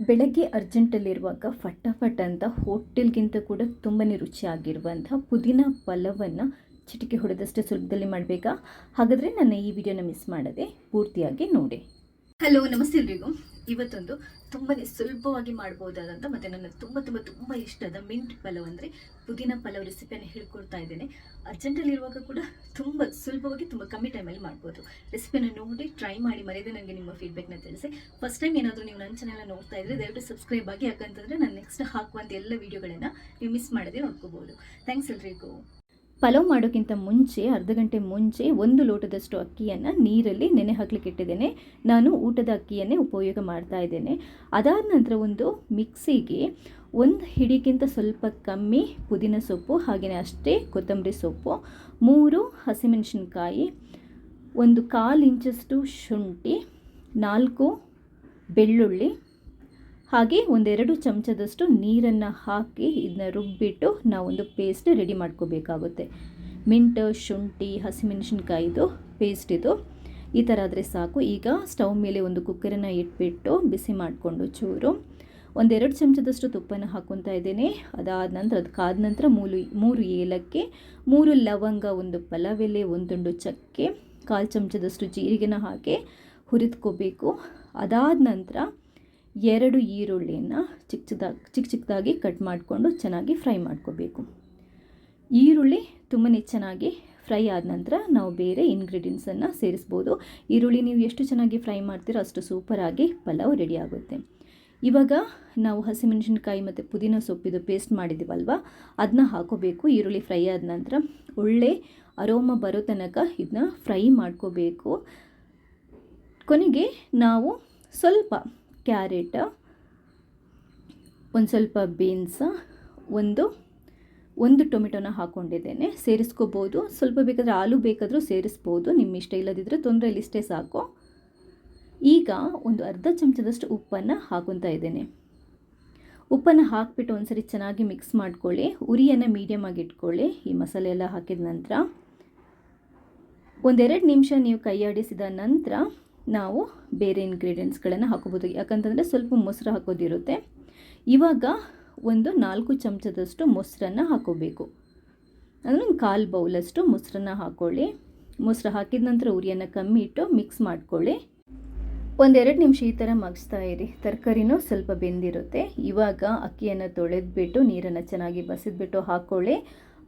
ಬೆಳಗ್ಗೆ ಅರ್ಜೆಂಟಲ್ಲಿರುವಾಗ ಫಟಾಫಟ್ ಅಂತ ಹೋಟೆಲ್ಗಿಂತ ಕೂಡ ತುಂಬಾ ರುಚಿಯಾಗಿರುವಂಥ ಪುದೀನ ಫಲವನ್ನು ಚಿಟಿಕೆ ಹೊಡೆದಷ್ಟೇ ಸುಲಭದಲ್ಲಿ ಮಾಡಬೇಕಾ? ಹಾಗಾದರೆ ನನ್ನ ಈ ವಿಡಿಯೋನ ಮಿಸ್ ಮಾಡದೆ ಪೂರ್ತಿಯಾಗಿ ನೋಡಿ. ಹಲೋ ನಮಸ್ತೆ ಎಲ್ರಿಗೂ. ಇವತ್ತೊಂದು ತುಂಬಾ ಸುಲಭವಾಗಿ ಮಾಡ್ಬೋದಾದಂಥ ಮತ್ತು ನನ್ನ ತುಂಬ ತುಂಬ ತುಂಬ ಇಷ್ಟದ ಮಿಂಟ್ ಪಲಾವ್ ಅಂದರೆ ಪುದೀನ ಪಲಾವ್ ರೆಸಿಪಿಯನ್ನು ಹೇಳ್ಕೊಡ್ತಾ ಇದ್ದೇನೆ. ಅರ್ಜೆಂಟಲ್ಲಿರುವಾಗ ಕೂಡ ತುಂಬ ಸುಲಭವಾಗಿ ತುಂಬ ಕಮ್ಮಿ ಟೈಮಲ್ಲಿ ಮಾಡ್ಬೋದು. ರೆಸಿಪಿಯನ್ನು ನೋಡಿ ಟ್ರೈ ಮಾಡಿ, ಮರೆಯದೆ ನನಗೆ ನಿಮ್ಮ ಫೀಡ್ಬ್ಯಾಕ್ನ ತಿಳಿಸಿ. ಫಸ್ಟ್ ಟೈಮ್ ಏನಾದರೂ ನೀವು ನನ್ನ ಚಾನೆಲ್ ನೋಡ್ತಾ ಇದ್ರೆ ದಯವಿಟ್ಟು ಸಬ್ಸ್ಕ್ರೈಬ್ ಆಗಿ ಯಾಕಂತಂದರೆ ನಾನು ನೆಕ್ಸ್ಟ್ ಹಾಕುವಂಥ ಎಲ್ಲ ವೀಡಿಯೋಗಳನ್ನು ನೀವು ಮಿಸ್ ಮಾಡದೆ ನೋಡ್ಕೋಬೋದು ಥ್ಯಾಂಕ್ಸ್ ಎಲ್ರಿಗೂ. ಪಲಾವ್ ಮಾಡೋಕ್ಕಿಂತ ಮುಂಚೆ, ಅರ್ಧ ಗಂಟೆ ಮುಂಚೆ ಒಂದು ಲೋಟದಷ್ಟು ಅಕ್ಕಿಯನ್ನು ನೀರಲ್ಲಿ ನೆನೆ ಹಾಕ್ಲಿಕ್ಕೆ ಇಟ್ಟಿದ್ದೇನೆ. ನಾನು ಊಟದ ಅಕ್ಕಿಯನ್ನೇ ಉಪಯೋಗ ಮಾಡ್ತಾ ಇದ್ದೇನೆ. ಅದಾದ ನಂತರ ಒಂದು ಮಿಕ್ಸಿಗೆ ಒಂದು ಹಿಡಿಗಿಂತ ಸ್ವಲ್ಪ ಕಮ್ಮಿ ಪುದೀನ ಸೊಪ್ಪು ಹಾಗೆಯೇ ಅಷ್ಟೇ ಕೊತ್ತಂಬರಿ ಸೊಪ್ಪು, ಮೂರು ಹಸಿಮೆಣಸಿನ್ಕಾಯಿ, ಒಂದು ಕಾಲು ಇಂಚಷ್ಟು ಶುಂಠಿ, ನಾಲ್ಕು ಬೆಳ್ಳುಳ್ಳಿ ಹಾಗೆ ಒಂದೆರಡು ಚಮಚದಷ್ಟು ನೀರನ್ನು ಹಾಕಿ ಇದನ್ನ ರುಬ್ಬಿಟ್ಟು ನಾವೊಂದು ಪೇಸ್ಟ್ ರೆಡಿ ಮಾಡ್ಕೋಬೇಕಾಗುತ್ತೆ. ಮಿಂಟ್, ಶುಂಠಿ, ಹಸಿಮೆಣಸಿನ್ಕಾಯಿದು ಪೇಸ್ಟ್ ಇದು. ಈ ಥರ ಆದರೆ ಸಾಕು. ಈಗ ಸ್ಟವ್ ಮೇಲೆ ಒಂದು ಕುಕ್ಕರನ್ನು ಇಟ್ಬಿಟ್ಟು ಬಿಸಿ ಮಾಡಿಕೊಂಡು ಚೂರು. ಒಂದೆರಡು ಚಮಚದಷ್ಟು ತುಪ್ಪನ ಹಾಕ್ಕೊತಾ ಇದ್ದೇನೆ. ಅದಾದ ನಂತರ, ಅದು ಕಾದ ನಂತರ ಮೂರು ಮೂರು ಏಲಕ್ಕಿ, ಮೂರು ಲವಂಗ, ಒಂದು ಪಲಾವೆಲೆ, ಒಂದುಂಡು ಚಕ್ಕೆ, ಕಾಲು ಚಮಚದಷ್ಟು ಜೀರಿಗೆನ ಹಾಕಿ ಹುರಿದ್ಕೋಬೇಕು. ಅದಾದ ನಂತರ ಎರಡು ಈರುಳ್ಳಿಯನ್ನು ಚಿಕ್ಕ ಚಿಕ್ಕದಾಗಿ ಚಿಕ್ಕ ಚಿಕ್ಕದಾಗಿ ಕಟ್ ಮಾಡಿಕೊಂಡು ಚೆನ್ನಾಗಿ ಫ್ರೈ ಮಾಡ್ಕೋಬೇಕು. ಈರುಳ್ಳಿ ತುಂಬಾ ಚೆನ್ನಾಗಿ ಫ್ರೈ ಆದ ನಂತರ ನಾವು ಬೇರೆ ಇಂಗ್ರೀಡಿಯೆಂಟ್ಸನ್ನು ಸೇರಿಸ್ಬೋದು. ಈರುಳ್ಳಿ ನೀವು ಎಷ್ಟು ಚೆನ್ನಾಗಿ ಫ್ರೈ ಮಾಡ್ತೀರೋ ಅಷ್ಟು ಸೂಪರಾಗಿ ಪಲಾವ್ ರೆಡಿ ಆಗುತ್ತೆ. ಇವಾಗ ನಾವು ಹಸಿಮೆಣಸಿನ್ಕಾಯಿ ಮತ್ತು ಪುದೀನ ಸೊಪ್ಪಿದು ಪೇಸ್ಟ್ ಮಾಡಿದ್ದೀವಲ್ವ ಅದನ್ನ ಹಾಕೋಬೇಕು. ಈರುಳ್ಳಿ ಫ್ರೈ ಆದ ನಂತರ ಒಳ್ಳೆ ಅರೋಮ ಬರೋ ತನಕ ಇದನ್ನ ಫ್ರೈ ಮಾಡ್ಕೋಬೇಕು. ಕೊನೆಗೆ ನಾವು ಸ್ವಲ್ಪ ಕ್ಯಾರೆಟ್, ಒಂದು ಸ್ವಲ್ಪ ಬೀನ್ಸ್, ಒಂದು ಒಂದು ಟೊಮೆಟೊನ ಹಾಕ್ಕೊಂಡಿದ್ದೇನೆ ಸೇರಿಸ್ಕೋಬೋದು. ಸ್ವಲ್ಪ ಬೇಕಾದರೆ ಆಲೂ ಬೇಕಾದರೂ ಸೇರಿಸ್ಬೋದು. ನಿಮ್ಮ ಇಷ್ಟ ಇಲ್ಲದಿದ್ದರೆ ತೊಂದರೆ ಇಷ್ಟೇ ಸಾಕು. ಈಗ ಒಂದು ಅರ್ಧ ಚಮಚದಷ್ಟು ಉಪ್ಪನ್ನು ಹಾಕೊತಾ ಇದ್ದೇನೆ. ಉಪ್ಪನ್ನು ಹಾಕಿಬಿಟ್ಟು ಒಂದ್ಸರಿ ಚೆನ್ನಾಗಿ ಮಿಕ್ಸ್ ಮಾಡ್ಕೊಳ್ಳಿ. ಉರಿಯನ್ನು ಮೀಡಿಯಮ್ ಆಗಿ ಇಟ್ಕೊಳ್ಳಿ. ಈ ಮಸಾಲೆ ಎಲ್ಲ ಹಾಕಿದ ನಂತರ ಒಂದೆರಡು ನಿಮಿಷ ನೀವು ಕೈಯಾಡಿಸಿದ ನಂತರ ನಾವು ಬೇರೆ ಇಂಗ್ರೀಡಿಯೆಂಟ್ಸ್ಗಳನ್ನು ಹಾಕೋಬೋದು. ಯಾಕಂತಂದರೆ ಸ್ವಲ್ಪ ಮೊಸರು ಹಾಕೋದಿರುತ್ತೆ. ಇವಾಗ ಒಂದು ನಾಲ್ಕು ಚಮಚದಷ್ಟು ಮೊಸರನ್ನು ಹಾಕೋಬೇಕು. ಅಂದರೆ ಒಂದು ಕಾಲು ಬೌಲಷ್ಟು ಮೊಸರನ್ನು ಹಾಕ್ಕೊಳ್ಳಿ ಮೊಸರು ಹಾಕಿದ ನಂತರ ಉರಿಯನ್ನು ಕಮ್ಮಿ ಇಟ್ಟು ಮಿಕ್ಸ್ ಮಾಡ್ಕೊಳ್ಳಿ. ಒಂದೆರಡು ನಿಮಿಷ ಈ ಥರ ಮಗಿಸ್ತಾ ಇರಿ. ತರಕಾರಿನೂ ಸ್ವಲ್ಪ ಬೆಂದಿರುತ್ತೆ. ಇವಾಗ ಅಕ್ಕಿಯನ್ನು ತೊಳೆದ್ಬಿಟ್ಟು, ನೀರನ್ನು ಚೆನ್ನಾಗಿ ಬಸಿದ್ಬಿಟ್ಟು ಹಾಕ್ಕೊಳ್ಳಿ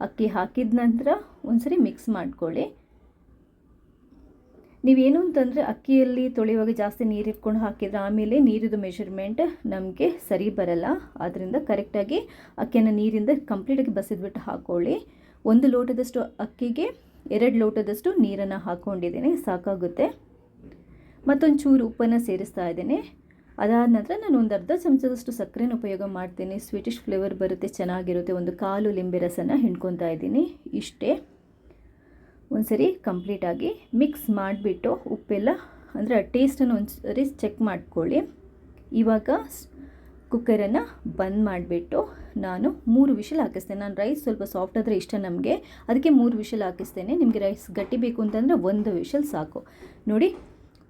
ಅಕ್ಕಿ ಹಾಕಿದ ನಂತರ ಒಂದ್ಸರಿ ಮಿಕ್ಸ್ ಮಾಡ್ಕೊಳ್ಳಿ. ನೀವೇನು ಅಂತಂದರೆ ಅಕ್ಕಿಯಲ್ಲಿ ತೊಳೆಯುವಾಗ ಜಾಸ್ತಿ ನೀರು ಇಟ್ಕೊಂಡು ಹಾಕಿದ್ರೆ ಆಮೇಲೆ ನೀರಿದು ಮೆಷರ್ಮೆಂಟ್ ನಮಗೆ ಸರಿ ಬರಲ್ಲ. ಆದ್ದರಿಂದ ಕರೆಕ್ಟಾಗಿ ಅಕ್ಕಿಯನ್ನು ನೀರಿಂದ ಕಂಪ್ಲೀಟಾಗಿ ಬಸಿದ್ಬಿಟ್ಟು ಹಾಕ್ಕೊಳ್ಳಿ ಒಂದು ಲೋಟದಷ್ಟು ಅಕ್ಕಿಗೆ ಎರಡು ಲೋಟದಷ್ಟು ನೀರನ್ನು ಹಾಕ್ಕೊಂಡಿದ್ದೀನಿ ಸಾಕಾಗುತ್ತೆ. ಮತ್ತೊಂದು ಚೂರು ಉಪ್ಪನ್ನು ಸೇರಿಸ್ತಾ ಇದ್ದೇನೆ. ಅದಾದ ನಂತರ ನಾನು ಒಂದು ಅರ್ಧ ಚಮಚದಷ್ಟು ಸಕ್ಕರೆನ ಉಪಯೋಗ ಮಾಡ್ತೀನಿ. ಸ್ವೀಟಿಶ್ ಫ್ಲೇವರ್ ಬರುತ್ತೆ, ಚೆನ್ನಾಗಿರುತ್ತೆ. ಒಂದು ಕಾಲು ಲಿಂಬೆ ರಸನ ಹಿಂಡ್ಕೊತಾ ಇದ್ದೀನಿ. ಇಷ್ಟೇ. ಒಂದ್ಸರಿ ಕಂಪ್ಲೀಟಾಗಿ ಮಿಕ್ಸ್ ಮಾಡಿಬಿಟ್ಟು ಉಪ್ಪೆಲ್ಲ ಅಂದರೆ ಟೇಸ್ಟನ್ನು ಒಂದು ಸರಿ ಚೆಕ್ ಮಾಡ್ಕೊಳ್ಳಿ. ಇವಾಗ ಕುಕ್ಕರನ್ನು ಬಂದ್ ಮಾಡಿಬಿಟ್ಟು ನಾನು ಮೂರು ವಿಷಲ್ ಹಾಕಿಸ್ತೇನೆ. ನಾನು ರೈಸ್ ಸ್ವಲ್ಪ ಸಾಫ್ಟ್ ಆದರೆ ಇಷ್ಟ ನಮಗೆ. ಅದಕ್ಕೆ ಮೂರು ವಿಷಲ್ ಹಾಕಿಸ್ತೇನೆ. ನಿಮಗೆ ರೈಸ್ ಗಟ್ಟಿ ಬೇಕು ಅಂತಂದರೆ ಒಂದು ವಿಷಲ್ ಸಾಕು. ನೋಡಿ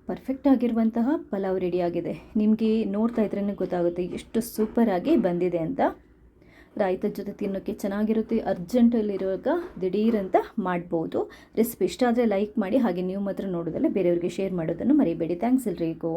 ಪರ್ಫೆಕ್ಟ್ ಆಗಿರುವಂತಹ ಪಲಾವ್ ರೆಡಿಯಾಗಿದೆ ನಿಮಗೆ ನೋಡ್ತಾ ಇದ್ರೇ ಗೊತ್ತಾಗುತ್ತೆ ಎಷ್ಟು ಸೂಪರಾಗಿ ಬಂದಿದೆ ಅಂತ. ರಾಯ್ತದ ಜೊತೆ ತಿನ್ನೋಕ್ಕೆ ಚೆನ್ನಾಗಿರುತ್ತೆ ಅರ್ಜೆಂಟಲ್ಲಿರುವಾಗ ದಿಢೀರಂತ ಮಾಡ್ಬೋದು. ರೆಸಿಪಿ ಇಷ್ಟ ಆದರೆ ಲೈಕ್ ಮಾಡಿ, ಹಾಗೆ ನೀವು ಮಾತ್ರ ನೋಡೋದಲ್ಲ, ಬೇರೆಯವ್ರಿಗೆ ಶೇರ್ ಮಾಡೋದನ್ನು ಮರಿಬೇಡಿ. ಥ್ಯಾಂಕ್ಸ್ ಎಲ್ರಿಗೂ.